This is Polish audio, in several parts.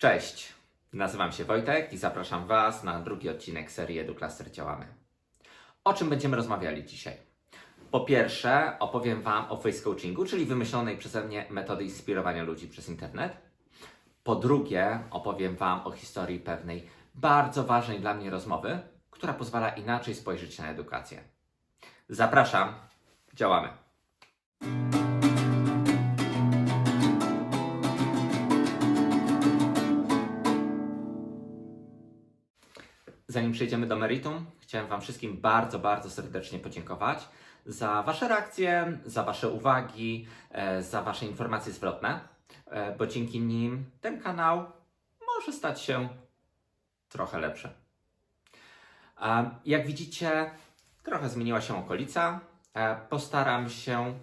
Cześć, nazywam się Wojtek i zapraszam Was na drugi odcinek serii EduCluster Działamy. O czym będziemy rozmawiali dzisiaj? Po pierwsze, opowiem Wam o face coachingu, czyli wymyślonej przeze mnie metody inspirowania ludzi przez internet. Po drugie, opowiem Wam o historii pewnej bardzo ważnej dla mnie rozmowy, która pozwala inaczej spojrzeć na edukację. Zapraszam, działamy. Zanim przejdziemy do meritum, chciałem Wam wszystkim bardzo, bardzo serdecznie podziękować za Wasze reakcje, za Wasze uwagi, e, za Wasze informacje zwrotne, e, bo dzięki nim ten kanał może stać się trochę lepszy. Jak widzicie, trochę zmieniła się okolica. E, Postaram się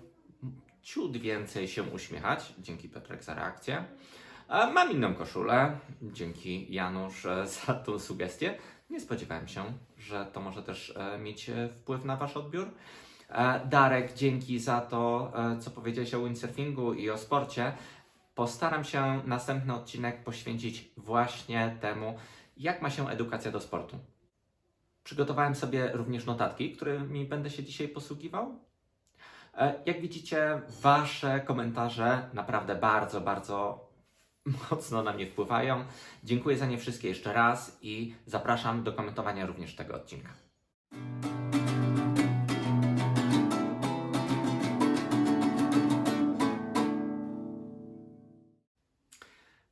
ciut więcej się uśmiechać. Dzięki Piotrek za reakcję. Mam inną koszulę. Dzięki Janusz za tą sugestię. Nie spodziewałem się, że to może też e, mieć e, wpływ na Wasz odbiór. E, Darek, dzięki za to, co powiedziałeś o windsurfingu i o sporcie. Postaram się następny odcinek poświęcić właśnie temu, jak ma się edukacja do sportu. Przygotowałem sobie również notatki, którymi będę się dzisiaj posługiwał. Jak widzicie, Wasze komentarze naprawdę bardzo, bardzo mocno na mnie wpływają. Dziękuję za nie wszystkie jeszcze raz i zapraszam do komentowania również tego odcinka.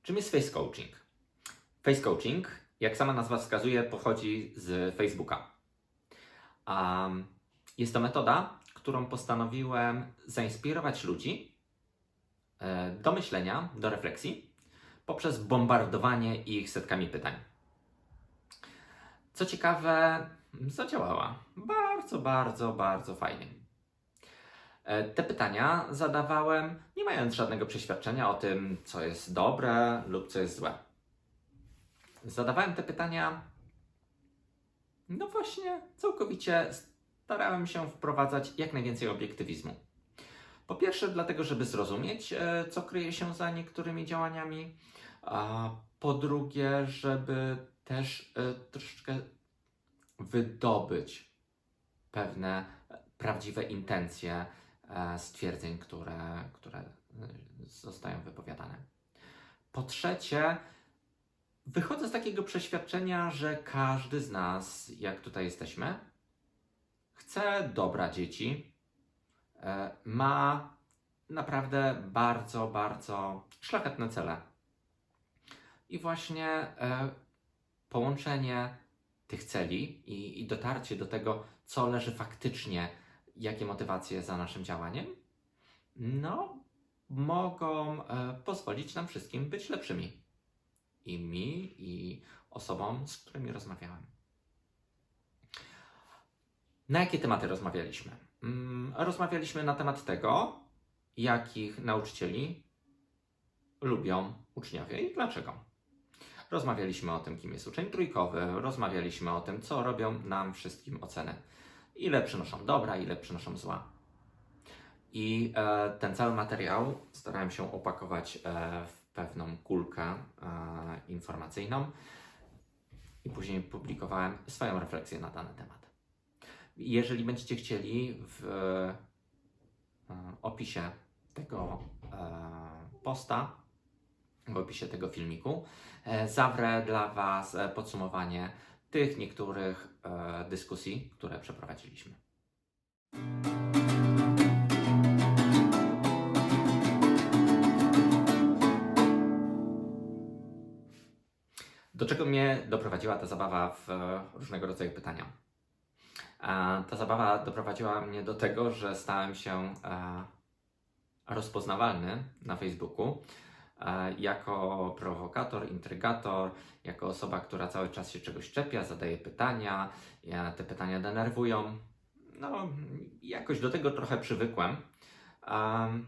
Czym jest face coaching? Face coaching, jak sama nazwa wskazuje, pochodzi z Facebooka. Um, jest to metoda, którą postanowiłem zainspirować ludzi e, do myślenia, do refleksji poprzez bombardowanie ich setkami pytań. Co ciekawe, zadziałała. Bardzo, bardzo, bardzo fajnie. E, Te pytania zadawałem nie mając żadnego przeświadczenia o tym, co jest dobre lub co jest złe. Zadawałem te pytania, no właśnie, całkowicie starałem się wprowadzać jak najwięcej obiektywizmu. Po pierwsze, dlatego, żeby zrozumieć, e, co kryje się za niektórymi działaniami, a po drugie, żeby też e, troszeczkę wydobyć pewne e, prawdziwe intencje stwierdzeń, które, które zostają wypowiadane. Po trzecie, wychodzę z takiego przeświadczenia, że każdy z nas, jak tutaj jesteśmy, chce dobra dzieci, ma naprawdę bardzo, bardzo szlachetne cele. I właśnie e, połączenie tych celi i, i dotarcie do tego, co leży faktycznie, jakie motywacje za naszym działaniem, no, mogą e, pozwolić nam wszystkim być lepszymi. I mi, i osobom, z którymi rozmawiałem. Na jakie tematy rozmawialiśmy? Mm, Rozmawialiśmy na temat tego, jakich nauczycieli lubią uczniowie i dlaczego. Rozmawialiśmy o tym, kim jest uczeń trójkowy, rozmawialiśmy o tym, co robią nam wszystkim oceny. Ile przynoszą dobra, ile przynoszą zła. I e, ten cały materiał starałem się opakować e, w pewną kulkę e, informacyjną i później publikowałem swoją refleksję na dany temat. Jeżeli będziecie chcieli, w e, opisie tego e, posta, w opisie tego filmiku, e, zawrę dla Was podsumowanie tych niektórych dyskusji, które przeprowadziliśmy. Do czego mnie doprowadziła ta zabawa w różnego rodzaju pytania? Ta zabawa doprowadziła mnie do tego, że stałem się e, rozpoznawalny na Facebooku e, jako prowokator, intrygator, jako osoba, która cały czas się czegoś czepia, zadaje pytania, te pytania denerwują. No, jakoś do tego trochę przywykłem. Em,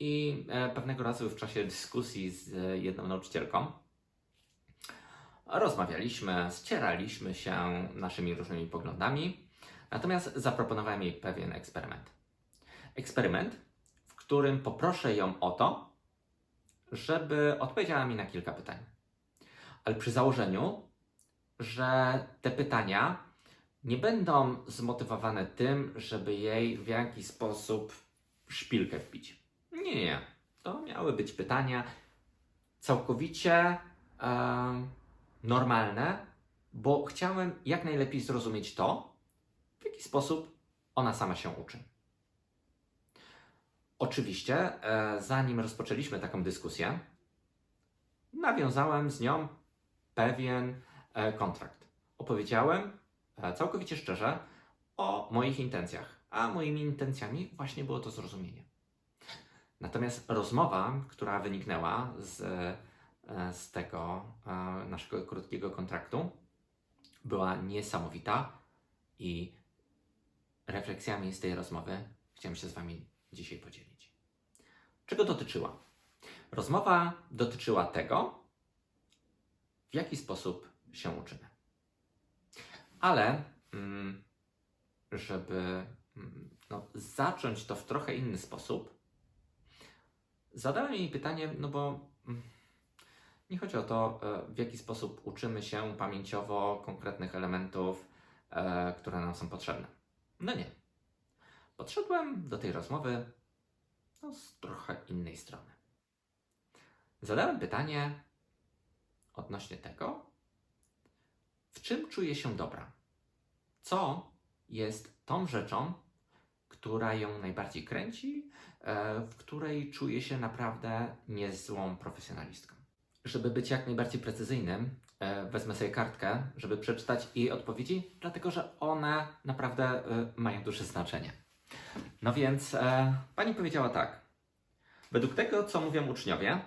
I e, pewnego razu w czasie dyskusji z jedną nauczycielką rozmawialiśmy, ścieraliśmy się naszymi różnymi poglądami, natomiast zaproponowałem jej pewien eksperyment. Eksperyment, w którym poproszę ją o to, żeby odpowiedziała mi na kilka pytań. Ale przy założeniu, że te pytania nie będą zmotywowane tym, żeby jej w jakiś sposób szpilkę wbić. Nie, nie. To miały być pytania całkowicie em, normalne, bo chciałem jak najlepiej zrozumieć to, w jaki sposób ona sama się uczy. Oczywiście, e, zanim rozpoczęliśmy taką dyskusję, nawiązałem z nią pewien e, kontrakt. Opowiedziałem e, całkowicie szczerze o moich intencjach, a moimi intencjami właśnie było to zrozumienie. Natomiast rozmowa, która wyniknęła z, z tego e, naszego krótkiego kontraktu, była niesamowita i refleksjami z tej rozmowy chciałem się z Wami dzisiaj podzielić. Czego dotyczyła? Rozmowa dotyczyła tego, w jaki sposób się uczymy. Ale, mm, żeby mm, no, zacząć to w trochę inny sposób, zadałem jej pytanie, no bo mm, nie chodzi o to, e, w jaki sposób uczymy się pamięciowo konkretnych elementów, e, które nam są potrzebne. No nie. Podszedłem do tej rozmowy no, z trochę innej strony. Zadałem pytanie odnośnie tego, w czym czuję się dobra. Co jest tą rzeczą, która ją najbardziej kręci, e, w której czuję się naprawdę niezłą profesjonalistką. Żeby być jak najbardziej precyzyjnym, e, wezmę sobie kartkę, żeby przeczytać jej odpowiedzi, dlatego że one naprawdę e, mają duże znaczenie. No więc e, pani powiedziała tak. Według tego, co mówią uczniowie,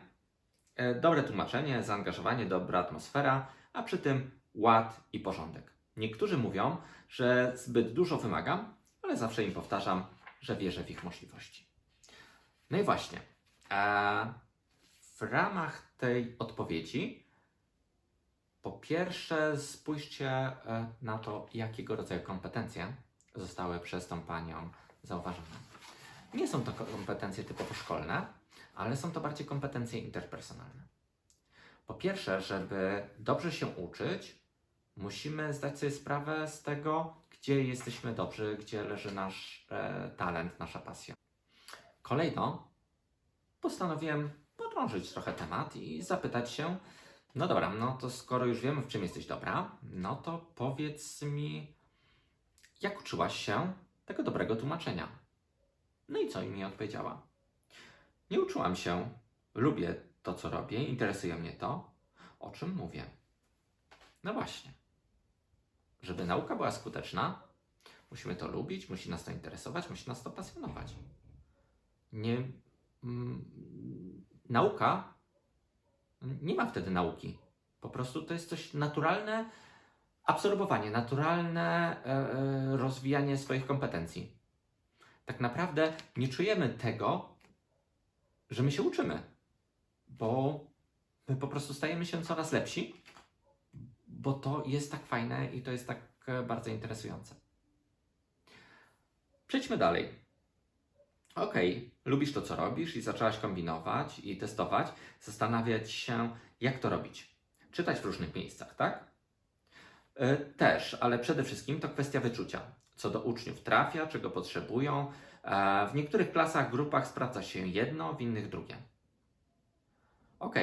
dobre tłumaczenie, zaangażowanie, dobra atmosfera, a przy tym ład i porządek. Niektórzy mówią, że zbyt dużo wymagam, ale zawsze im powtarzam, że wierzę w ich możliwości. No i właśnie, w ramach tej odpowiedzi, po pierwsze, spójrzcie e, na to, jakiego rodzaju kompetencje zostały przez tą panią zauważone. Nie są to kompetencje typowo szkolne, ale są to bardziej kompetencje interpersonalne. Po pierwsze, żeby dobrze się uczyć, musimy zdać sobie sprawę z tego, gdzie jesteśmy dobrzy, gdzie leży nasz e, talent, nasza pasja. Kolejno, postanowiłem podrążyć trochę temat i zapytać się, no dobra, no to skoro już wiemy, w czym jesteś dobra, no to powiedz mi, jak uczyłaś się tego dobrego tłumaczenia? No i co mi odpowiedziała? Nie uczyłam się, lubię to, co robię, interesuje mnie to, o czym mówię. No właśnie. Żeby nauka była skuteczna, musimy to lubić, musi nas to interesować, musi nas to pasjonować. Nie, mm, nauka nie ma wtedy nauki. Po prostu to jest coś naturalne, absorbowanie, naturalne e, e, rozwijanie swoich kompetencji. Tak naprawdę nie czujemy tego, że my się uczymy, bo my po prostu stajemy się coraz lepsi, bo to jest tak fajne i to jest tak e, bardzo interesujące. Przejdźmy dalej. Okej, lubisz to, co robisz i zaczęłaś kombinować i testować, zastanawiać się, jak to robić. Czytać w różnych miejscach, tak? E, Też, ale przede wszystkim to kwestia wyczucia. Co do uczniów trafia, czego potrzebują. E, W niektórych klasach, grupach sprawdza się jedno, w innych drugie. Ok,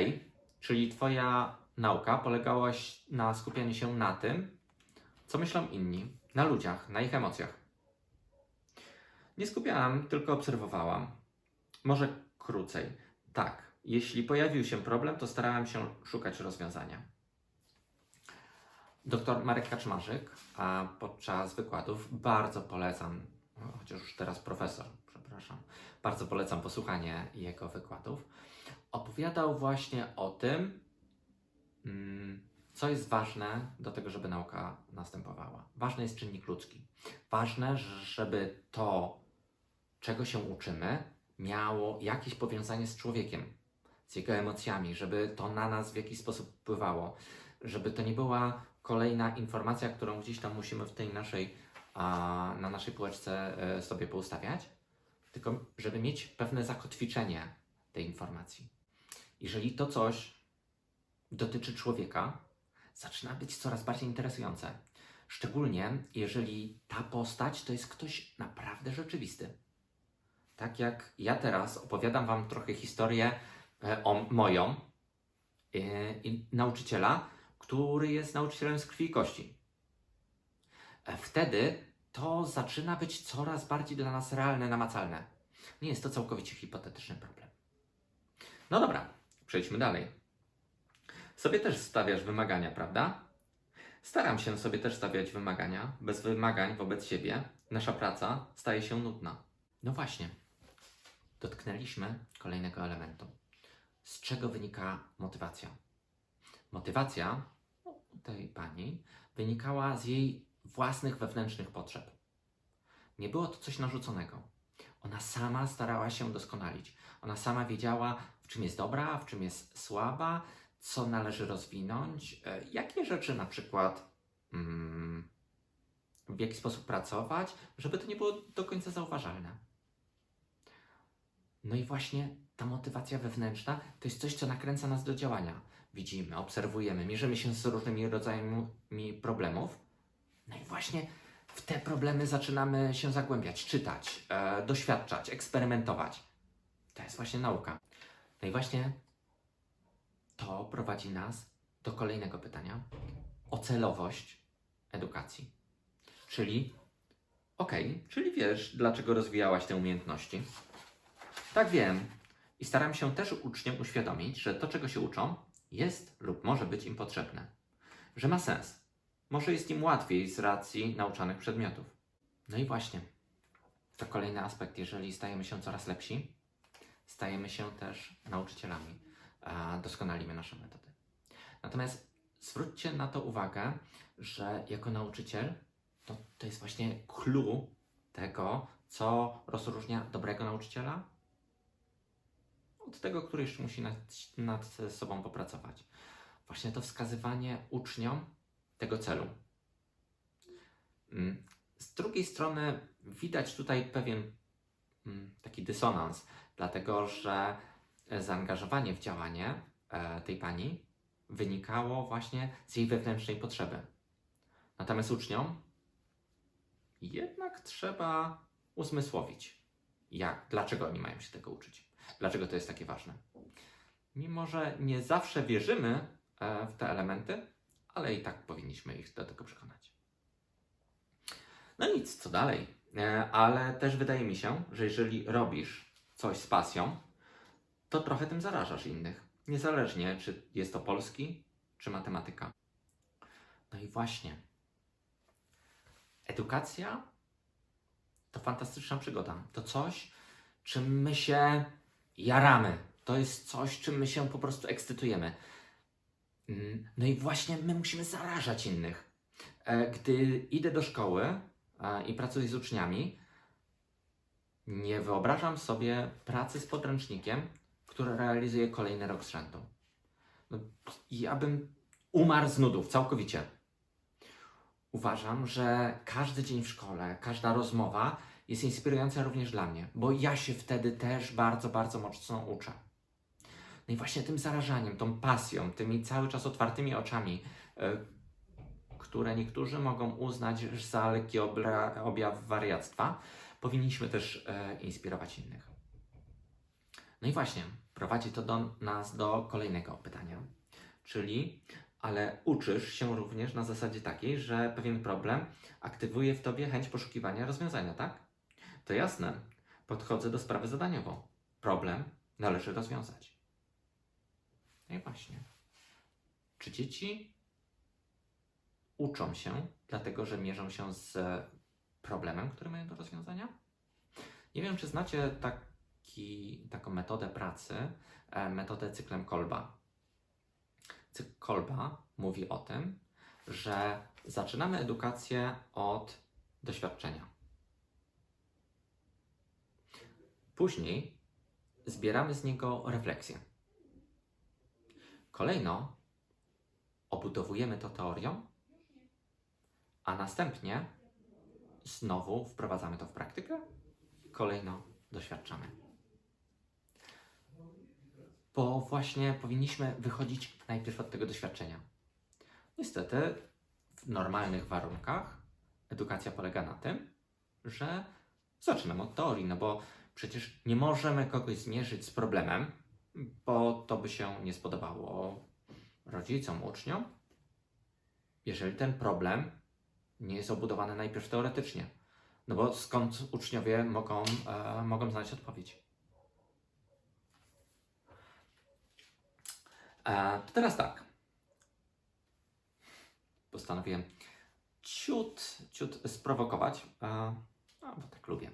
czyli Twoja nauka polegała na skupianiu się na tym, co myślą inni, na ludziach, na ich emocjach. Nie skupiałam, tylko obserwowałam. Może krócej. Tak, jeśli pojawił się problem, to starałam się szukać rozwiązania. Doktor Marek Kaczmarzyk a podczas wykładów bardzo polecam, chociaż już teraz profesor, przepraszam, bardzo polecam posłuchanie jego wykładów. Opowiadał właśnie o tym, mm, co jest ważne do tego, żeby nauka następowała. Ważny jest czynnik ludzki. Ważne, żeby to, czego się uczymy, miało jakieś powiązanie z człowiekiem, z jego emocjami, żeby to na nas w jakiś sposób wpływało, żeby to nie była kolejna informacja, którą gdzieś tam musimy w tej naszej, na naszej półeczce e, sobie poustawiać, tylko żeby mieć pewne zakotwiczenie tej informacji. jeżeli to coś dotyczy człowieka, zaczyna być coraz bardziej interesujące. Szczególnie jeżeli ta postać to jest ktoś naprawdę rzeczywisty. Tak jak ja teraz opowiadam Wam trochę historię e, o moją e, i nauczyciela, który jest nauczycielem z krwi i kości. E, Wtedy to zaczyna być coraz bardziej dla nas realne, namacalne. Nie jest to całkowicie hipotetyczny problem. No dobra, przejdźmy dalej. Sobie też stawiasz wymagania, prawda? Staram się sobie też stawiać wymagania. Bez wymagań wobec siebie nasza praca staje się nudna. No właśnie, dotknęliśmy kolejnego elementu. Z czego wynika motywacja? Motywacja tej pani wynikała z jej własnych wewnętrznych potrzeb. Nie było to coś narzuconego. Ona sama starała się doskonalić. Ona sama wiedziała, w czym jest dobra, w czym jest słaba, co należy rozwinąć, e, jakie rzeczy na przykład mm, w jaki sposób pracować, żeby to nie było do końca zauważalne. No i właśnie ta motywacja wewnętrzna to jest coś, co nakręca nas do działania. Widzimy, obserwujemy, mierzymy się z różnymi rodzajami problemów. No i właśnie w te problemy zaczynamy się zagłębiać, czytać, e, doświadczać, eksperymentować. To jest właśnie nauka. No i właśnie to prowadzi nas do kolejnego pytania o celowość edukacji. Czyli, okej, czyli wiesz, dlaczego rozwijałaś te umiejętności? Tak wiem. I staram się też uczniom uświadomić, że to, czego się uczą, jest lub może być im potrzebne. Że ma sens. Może jest im łatwiej z racji nauczanych przedmiotów. No i właśnie, to kolejny aspekt. Jeżeli stajemy się coraz lepsi, stajemy się też nauczycielami, doskonalimy nasze metody. Natomiast zwróćcie na to uwagę, że jako nauczyciel to, to jest właśnie clue tego, co rozróżnia dobrego nauczyciela od tego, który jeszcze musi nad, nad sobą popracować. Właśnie to wskazywanie uczniom tego celu. Mm, Z drugiej strony widać tutaj pewien mm, taki dysonans, dlatego że zaangażowanie w działanie e, tej pani wynikało właśnie z jej wewnętrznej potrzeby. Natomiast uczniom jednak trzeba uzmysłowić, jak, dlaczego oni mają się tego uczyć, dlaczego to jest takie ważne. Mimo, że nie zawsze wierzymy e, w te elementy, ale i tak powinniśmy ich do tego przekonać. No nic, co dalej? E, Ale też wydaje mi się, że jeżeli robisz coś z pasją, to trochę tym zarażasz innych. Niezależnie, czy jest to polski, czy matematyka. No i właśnie. Edukacja to fantastyczna przygoda. To coś, czym my się jaramy. To jest coś, czym my się po prostu ekscytujemy. Mm, No i właśnie my musimy zarażać innych. E, Gdy idę do szkoły e, i pracuję z uczniami, nie wyobrażam sobie pracy z podręcznikiem, który realizuję kolejny rok z rzędu. No, ja bym umarł z nudów całkowicie. Uważam, że każdy dzień w szkole, każda rozmowa jest inspirująca również dla mnie, bo ja się wtedy też bardzo, bardzo mocno uczę. No i właśnie tym zarażaniem, tą pasją, tymi cały czas otwartymi oczami, e, które niektórzy mogą uznać za lekki objaw wariactwa, powinniśmy też e, inspirować innych. No i właśnie, prowadzi to do nas do kolejnego pytania, czyli, ale uczysz się również na zasadzie takiej, że pewien problem aktywuje w tobie chęć poszukiwania rozwiązania, tak? To jasne, podchodzę do sprawy zadaniowo. Problem należy rozwiązać. No i właśnie. Czy dzieci uczą się, dlatego że mierzą się z problemem, który mają do rozwiązania? Nie wiem, czy znacie taki, taką metodę pracy, e, metodę cyklem Kolba. Cykl Kolba mówi o tym, że zaczynamy edukację od doświadczenia. Później zbieramy z niego refleksję. Kolejno obudowujemy to teorią, a następnie znowu wprowadzamy to w praktykę kolejno doświadczamy. bo właśnie powinniśmy wychodzić najpierw od tego doświadczenia. Niestety, w normalnych warunkach edukacja polega na tym, że zaczynamy od teorii, no bo przecież nie możemy kogoś zmierzyć z problemem, bo to by się nie spodobało rodzicom, uczniom, jeżeli ten problem nie jest obudowany najpierw teoretycznie. No bo skąd uczniowie mogą, e, mogą znaleźć odpowiedź? E, to teraz tak. Postanowiłem ciut, ciut sprowokować, e, no, bo tak lubię.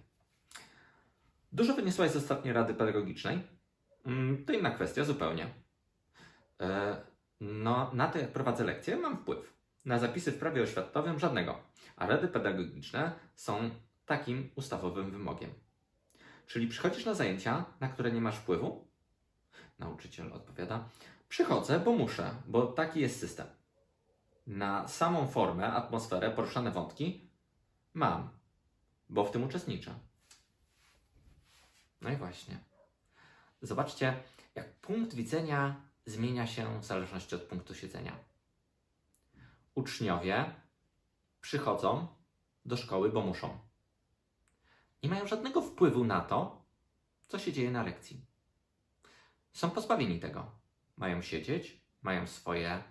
Dużo wyniosłaś z ostatniej rady pedagogicznej. Mm, To inna kwestia zupełnie. E, No, na to jak prowadzę lekcje mam wpływ. Na zapisy w prawie oświatowym żadnego. A rady pedagogiczne są takim ustawowym wymogiem. Czyli przychodzisz na zajęcia, na które nie masz wpływu? Nauczyciel odpowiada: Przychodzę, bo muszę, bo taki jest system. Na samą formę, atmosferę, poruszane wątki mam, bo w tym uczestniczę. No i właśnie. Zobaczcie, jak punkt widzenia zmienia się w zależności od punktu siedzenia. Uczniowie przychodzą do szkoły, bo muszą. Nie mają żadnego wpływu na to, co się dzieje na lekcji. Są pozbawieni tego. Mają siedzieć, mają swoje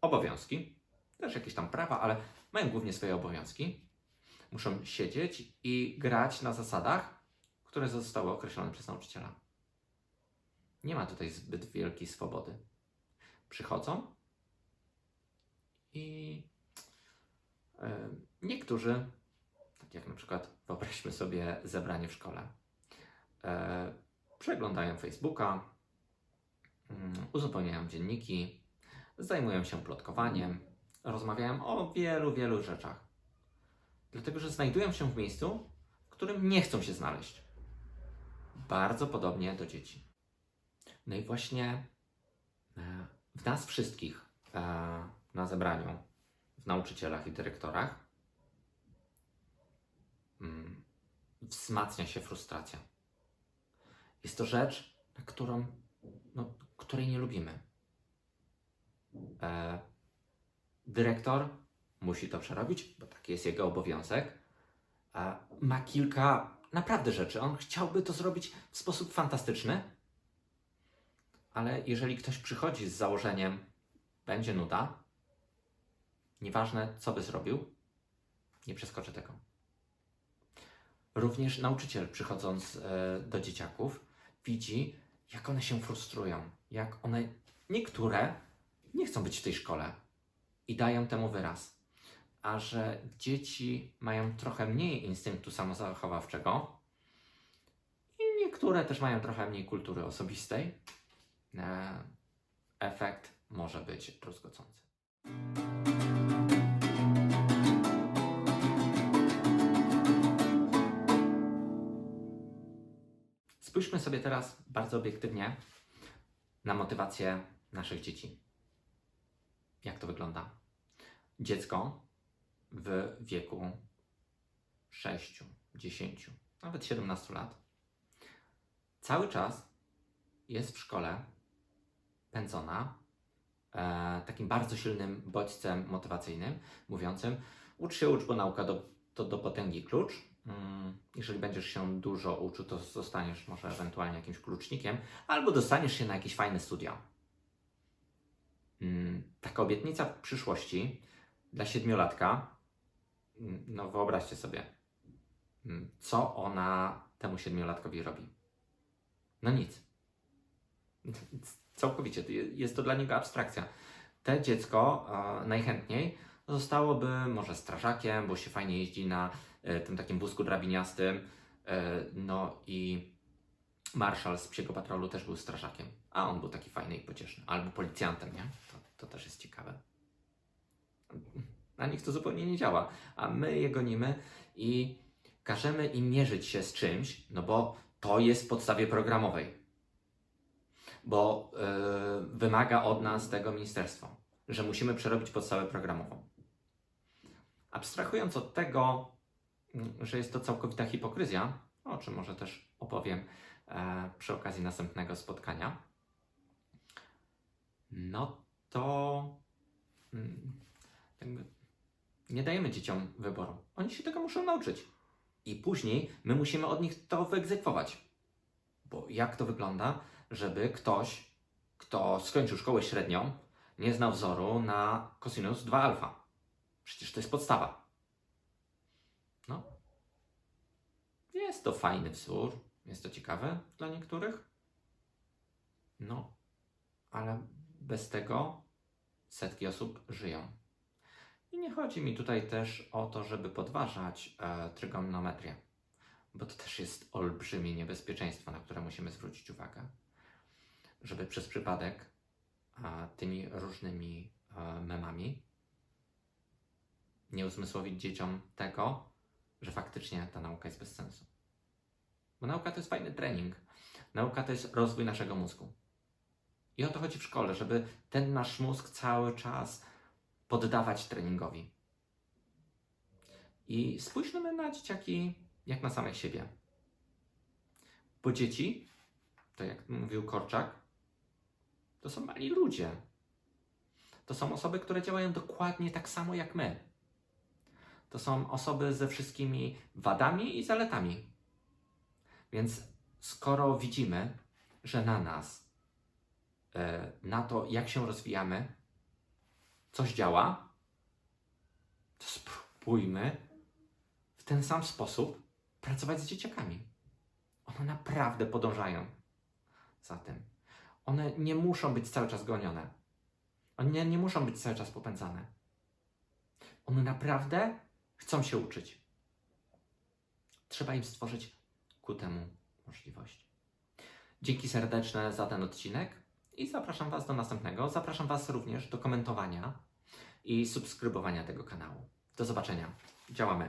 obowiązki, też jakieś tam prawa, ale mają głównie swoje obowiązki. Muszą siedzieć i grać na zasadach, które zostały określone przez nauczyciela. Nie ma tutaj zbyt wielkiej swobody. Przychodzą i e, niektórzy, tak jak na przykład wyobraźmy sobie zebranie w szkole, e, przeglądają Facebooka, mm, uzupełniają dzienniki, zajmują się plotkowaniem, rozmawiają o wielu, wielu rzeczach. Dlatego, że znajdują się w miejscu, w którym nie chcą się znaleźć. Bardzo podobnie do dzieci. No i właśnie e, w nas wszystkich e, na zebraniu, w nauczycielach i dyrektorach, mm, wzmacnia się frustracja. Jest to rzecz, na którą, no, której nie lubimy. E, dyrektor musi to przerobić, bo taki jest jego obowiązek. Ma kilka naprawdę rzeczy. On chciałby to zrobić w sposób fantastyczny, ale jeżeli ktoś przychodzi z założeniem, będzie nuda, nieważne co by zrobił, nie przeskoczy tego. Również nauczyciel przychodząc e, do dzieciaków widzi, jak one się frustrują, jak one, niektóre nie chcą być w tej szkole i dają temu wyraz. A że dzieci mają trochę mniej instynktu samozachowawczego i niektóre też mają trochę mniej kultury osobistej, e, efekt może być druzgocący. Spójrzmy sobie teraz bardzo obiektywnie na motywację naszych dzieci. Jak to wygląda? Dziecko w wieku 6, 10, nawet 17 lat cały czas jest w szkole pędzona e, takim bardzo silnym bodźcem motywacyjnym, mówiącym ucz się, ucz, bo nauka do, to do potęgi klucz. Mm, jeżeli będziesz się dużo uczył, to zostaniesz może ewentualnie jakimś klucznikiem, albo dostaniesz się na jakieś fajne studia. Mm, taka obietnica przyszłości dla siedmiolatka, no wyobraźcie sobie, mm, co ona temu siedmiolatkowi robi. No nic. Całkowicie. Jest to dla niego abstrakcja. Te dziecko najchętniej zostałoby może strażakiem, bo się fajnie jeździ na e, tym takim wózku drabiniastym. E, no i marszał z psiego patrolu też był strażakiem, a on był taki fajny i pocieszny. Albo policjantem, nie? To, to też jest ciekawe. Na nich to zupełnie nie działa, a my je gonimy i każemy im mierzyć się z czymś, no bo to jest w podstawie programowej. Bo yy, wymaga od nas tego ministerstwo, że musimy przerobić podstawę programową. Abstrahując od tego, że jest to całkowita hipokryzja, o czym może też opowiem e, przy okazji następnego spotkania, no to mm, nie dajemy dzieciom wyboru. Oni się tego muszą nauczyć. I później my musimy od nich to wyegzekwować. Bo jak to wygląda, żeby ktoś, kto skończył szkołę średnią, nie znał wzoru na cosinus 2 alfa? Przecież to jest podstawa. No. Jest to fajny wzór, jest to ciekawe dla niektórych. No, ale bez tego setki osób żyją. I nie chodzi mi tutaj też o to, żeby podważać e, trygonometrię, bo to też jest olbrzymie niebezpieczeństwo, na które musimy zwrócić uwagę. Żeby przez przypadek tymi różnymi e, memami nie uzmysłowić dzieciom tego, że faktycznie ta nauka jest bez sensu. Bo nauka to jest fajny trening. Nauka to jest rozwój naszego mózgu. I o to chodzi w szkole, żeby ten nasz mózg cały czas poddawać treningowi. I spójrzmy na dzieciaki jak na samych siebie. Bo dzieci, to jak mówił Korczak, to są mali ludzie. To są osoby, które działają dokładnie tak samo jak my. To są osoby ze wszystkimi wadami i zaletami. Więc skoro widzimy, że na nas, e, na to, jak się rozwijamy, coś działa, to spróbujmy w ten sam sposób pracować z dzieciakami. One naprawdę podążają za tym. One nie muszą być cały czas gonione. One nie, muszą być cały czas popędzane. One naprawdę chcą się uczyć. Trzeba im stworzyć ku temu możliwość. Dzięki serdeczne za ten odcinek i zapraszam Was do następnego. Zapraszam Was również do komentowania i subskrybowania tego kanału. Do zobaczenia. Działamy.